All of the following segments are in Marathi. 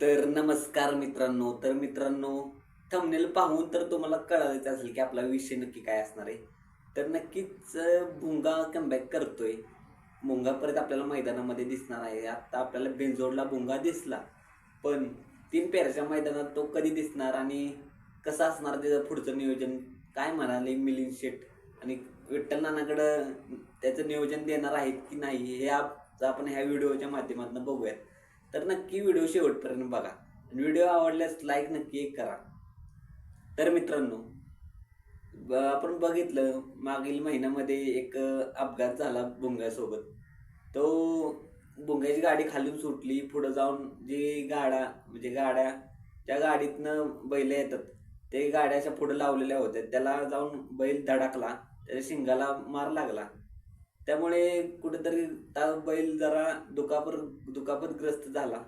तर नमस्कार मित्रांनो तर मित्रांनो थंबनेल पाहून तर तुम्हाला कळायचं असेल की आपला विषय नक्की काय असणार आहे. तर नक्कीच भुंगा कमबॅक करतोय. भुंगा परत आपल्याला मैदानामध्ये दिसणार आहे. आता आपल्याला बेंजोडला भुंगा दिसला. पण तीन पेरच्या मैदानात तो कधी दिसणार आणि कसं असणार त्याचं पुढचं नियोजन? काय म्हणाले मिलिंद शेट आणि विठ्ठल नानाकडं त्याचं नियोजन देणार आहेत की नाही हे आप आपण ह्या व्हिडिओच्या माध्यमातून बघूयात. तर नक्की व्हिडिओ शेवटपर्यंत बघा. व्हिडिओ आवडल्यास लाईक नक्की एक करा. तर मित्रांनो आपण बघितलं मागील महिन्यामध्ये एक अपघात झाला भुंग्यासोबत तो भुंग्याची गाडी खालून सुटली पुढं जाऊन जी गाड्या म्हणजे गाड्या त्या गाडीतनं बैल येतात. ते गाड्याच्या पुढं लावलेल्या होत्या. त्याला जाऊन बैल धडकला त्याच्या शिंगाला मार लागला. त्यामुळे कुठेतरी त्या बैल जरा दुखापत दुखापतग्रस्त झाला.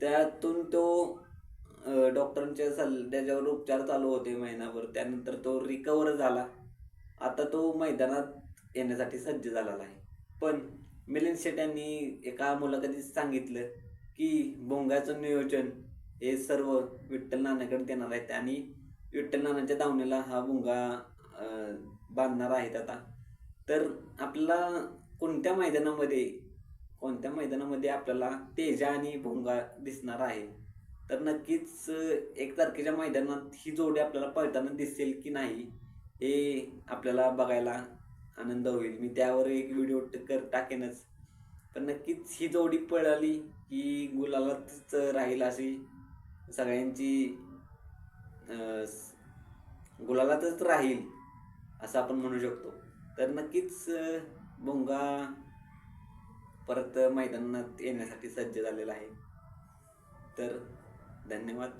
त्यातून तो डॉक्टरांच्या सल्ल त्याच्यावर उपचार चालू होते महिनाभर. त्यानंतर तो रिकवर झाला. आता तो मैदानात येण्यासाठी सज्ज झालेला आहे. पण मिलिंद शेट यांनी एका मुलाखतीत सांगितलं की भोंगाचं नियोजन हे सर्व विठ्ठल नानाकडे देणार आहेत आणि विठ्ठल नानाच्या दावणीला हा भुंगा बांधणार आहेत आता. तर आपल्याला कोणत्या मैदानामध्ये कोणत्या मैदानामध्ये आपल्याला तेजा आणि भोंगा दिसणार आहे? तर नक्कीच एक तारखेच्या मैदानात ही जोडी आपल्याला पळताना दिसेल की नाही हे आपल्याला बघायला आनंद होईल. मी त्यावर एक व्हिडिओ कर टाकेनच. पण नक्कीच ही जोडी पळाली की गुलालातच राहील अशी सगळ्यांची गुलालातच राहील असं आपण म्हणू शकतो. तर नक्कीच अ, भोंगा परत मैदानात येण्यासाठी सज्ज झालेला आहे. तर धन्यवाद.